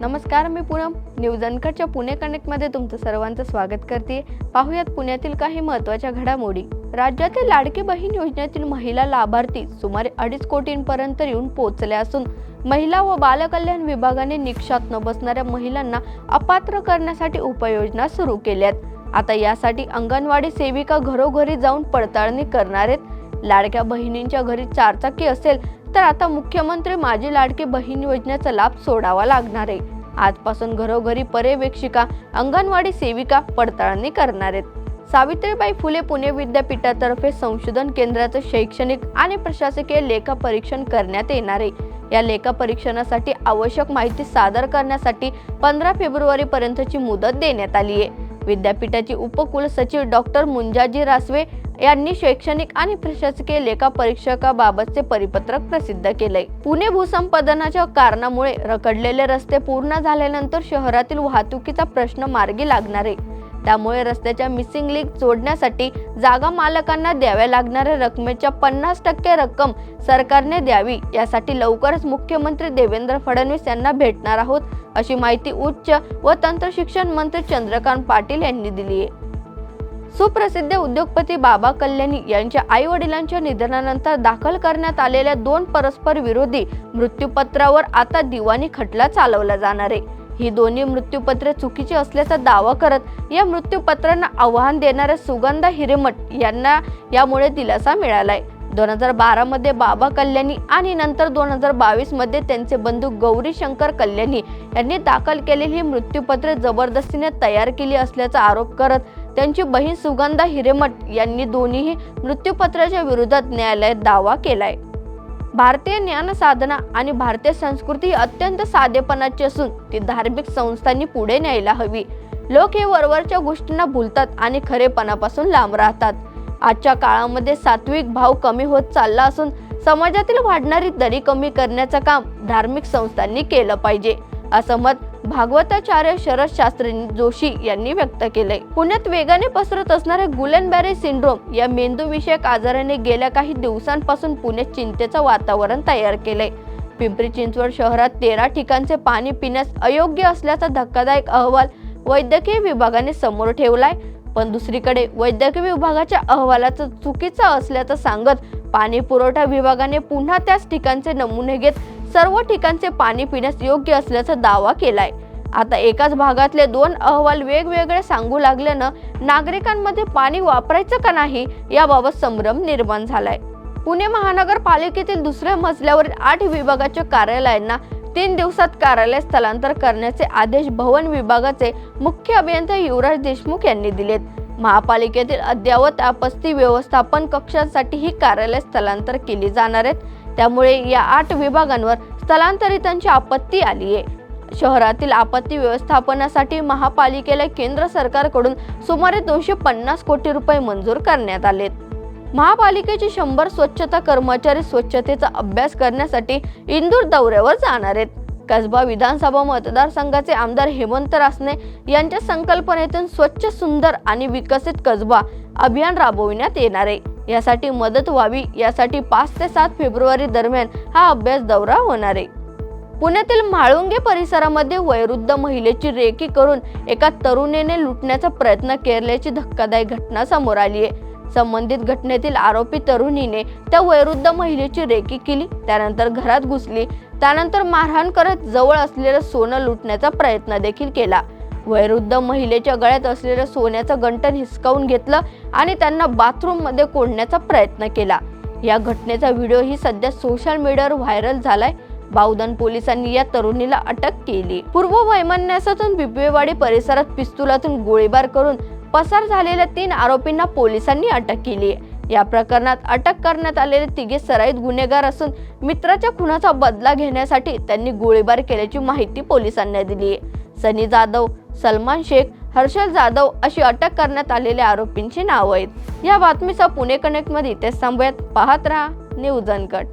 नमस्कार मी पूनम. न्यूज अनकटच्या पुणे कनेक्टमध्ये तुमचं सर्वांचं स्वागत करते. पाहुयात पुण्यातील काही महत्त्वाच्या घडामोडी. राज्यातील लाडकी बहीण योजनेतील महिला लाभार्थी सुमारे अडीच कोटींपर्यंत येऊन पोहोचल्या असून महिला व बालकल्याण विभागाने निकषात न बसणाऱ्या महिलांना अपात्र करण्यासाठी उपाययोजना सुरू केल्यात. आता यासाठी अंगणवाडी सेविका घरोघरी जाऊन पडताळणी करणार आहेत. लाडक्या बहिणींच्या घरी चारचाकी असेल तर आता मुख्यमंत्री माझी लाडकी बहीण योजनेचा लाभ सोडावा लागणार आहे. आजपासून घरोघरी पर्यवेक्षिका अंगणवाडी सेविका पडताळणी करणार आहेत. सावित्रीबाई फुले पुणे विद्यापीठातर्फे संशोधन केंद्राचं शैक्षणिक आणि प्रशासकीय लेखा परीक्षण करण्यात येणार आहे. या लेखा परीक्षणासाठी आवश्यक माहिती सादर करण्यासाठी पंधरा फेब्रुवारी पर्यंतची मुदत देण्यात आली आहे. विद्यापीठाचे उपकुलसचिव डॉक्टर मुंजाजी रासवे यांनी शैक्षणिक आणि प्रशासकीय लेखा परीक्षकाबाबतचे परिपत्रक प्रसिद्ध केलंय. पुणे भूसंपादनाच्या कारणामुळे रखडलेले रस्ते पूर्ण झाल्यानंतर शहरातील वाहतुकीचा प्रश्न मार्गी लागणार. आहे त्यामुळे रस्त्याच्या मिसिंग लिंक जोडण्यासाठी जागा मालकांना द्याव्या लागणाऱ्या रकमेच्या पन्नास टक्के रक्कम सरकारने द्यावी यासाठी लवकरच मुख्यमंत्री देवेंद्र फडणवीस यांना भेटणार आहोत अशी माहिती उच्च व तंत्रशिक्षण मंत्री चंद्रकांत पाटील यांनी दिली आहे सुप्रसिद्ध उद्योगपती बाबा कल्याणी यांच्या आई वडिलांच्या निधनानंतर दाखल करण्यात आलेल्या दोन परस्पर विरोधी मृत्यूपत्रावर आता दिवाणी खटला चालवला जाणार आहे. ही दोन्ही मृत्यूपत्रे चुकीची असल्याचा दावा करत या मृत्यूपत्रांना आव्हान देणाऱ्या सुगंधा हिरेमठ यांना यामुळे दिलासा मिळालाय. दोन हजार बारा मध्ये बाबा कल्याणी आणि नंतर दोन हजार बावीसमध्ये त्यांचे बंधू गौरी शंकर कल्याणी यांनी दाखल केलेली मृत्यूपत्रे जबरदस्तीने तयार केली असल्याचा आरोप करत त्यांची बहीण सुगंधा हिरेमठ यांनी दोन्हीही मृत्यूपत्राच्या विरोधात न्यायालयात दावा केलाय. भारतीय ज्ञान साधना आणि भारतीय संस्कृती ही अत्यंत साधेपणाची असून ती धार्मिक संस्थांनी पुढे न्यायला हवी. लोक हे वरवरच्या गोष्टींना भुलतात आणि खरेपणापासून लांब राहतात. आजच्या काळामध्ये सात्विक भाव कमी होत चालला असून समाजातील वाढणारी दरी कमी करण्याचं काम धार्मिक संस्थांनी केलं पाहिजे. असं मत भागवताचार्य शरद शास्त्री जोशी यांनी व्यक्त केले पुण्यात वेगाने पसरत असणाऱ्या गुलनबॅरी सिंड्रोम या मेंदू विषयक आजाराने गेल्या काही दिवसांपासून पुण्यात चिंतेचं वातावरण तयार केले पिंपरी चिंचवड शहरात तेरा ठिकाणचे पाणी पिण्यास अयोग्य असल्याचा धक्कादायक अहवाल वैद्यकीय विभागाने समोर ठेवलाय. पण दुसरीकडे वैद्यकीय विभागाच्या अहवालाचं चुकीचं असल्याचं सांगत पाणी पुरवठा विभागाने पुन्हा त्याच ठिकाणचे नमुने घेत सर्व ठिकाणचे पाणी पिण्यास योग्य असल्याचा दावा केलाय. आता एकाच भागातले दोन अहवाल वेगवेगळे सांगू लागल्यानं नागरिकांमध्ये पाणी वापरायचं का नाही याबाबत संभ्रम निर्माण झालाय. पुणे महानगरपालिकेतील दुसऱ्या मजल्यावरील आठ विभागाच्या कार्यालयांना तीन दिवसात कार्यालय स्थलांतर करण्याचे आदेश भवन विभागाचे मुख्य अभियंता युवराज देशमुख यांनी दिलेत. महापालिकेतील अद्ययावत आपत्ती व्यवस्थापन कक्षांसाठी ही कार्यालय स्थलांतर केली जाणार आहेत. त्यामुळे या आठ विभागांवर स्थलांतरितांची आपत्ती आली आहे. शहरातील आपत्ती व्यवस्थापनासाठी महापालिकेला केंद्र सरकारकडून सुमारे दोनशे पन्नास कोटी रुपये मंजूर करण्यात आलेत. महापालिकेचे शंभर स्वच्छता कर्मचारी स्वच्छतेचा अभ्यास करण्यासाठी इंदूर दौऱ्यावर जाणार आहेत. कसबा विधानसभा मतदारसंघाचे आमदार हेमंत रासने यांच्या संकल्पनेतून स्वच्छ सुंदर आणि विकसित कसबा अभियान राबविण्यात येणार आहे. यासाठी मदत व्हावी यासाठी पाच ते सात फेब्रुवारी दरम्यान हा अभ्यास दौरा होणार आहे. पुण्यातील म्हाळुंगे परिसरामध्ये वयोवृद्ध महिलेची रेकी करून एका तरुणीने लुटण्याचा प्रयत्न केल्याची धक्कादायक घटना समोर आली आहे. संबंधित घटनेतील आरोपी तरुणीने त्या वयोवृद्ध महिलेची रेकी केली त्यानंतर घरात घुसली त्यानंतर मारहाण करत जवळ असलेलं सोनं लुटण्याचा प्रयत्न देखील केला. वयोवृद्ध महिलेच्या गळ्यात असलेलं सोन्याचं गंटन हिसकावून घेतलं आणि त्यांना बाथरूममध्ये कोंडण्याचा प्रयत्न केला. या घटनेचा व्हिडिओही सध्या सोशल मीडियावर व्हायरल झालाय. बावधन पोलिसांनी या तरुणीला अटक केली. पूर्व वैमान्यासातून बिबवेवाडी परिसरात पिस्तुलातून गोळीबार करून पसार झालेल्या तीन आरोपींना पोलिसांनी अटक केली. आहे या प्रकरणात अटक करण्यात आलेले तिघे सराईत गुन्हेगार असून मित्राच्या खुनाचा बदला घेण्यासाठी त्यांनी गोळीबार केल्याची माहिती पोलिसांनी दिली. आहे सनी जाधव सलमान शेख हर्षल जाधव अशी अटक करण्यात आलेल्या आरोपींची नावं आहेत. या बातमीचा पुणे कनेक्टमध्ये ते थांबूयात. पाहत राहा न्यूज अनकट.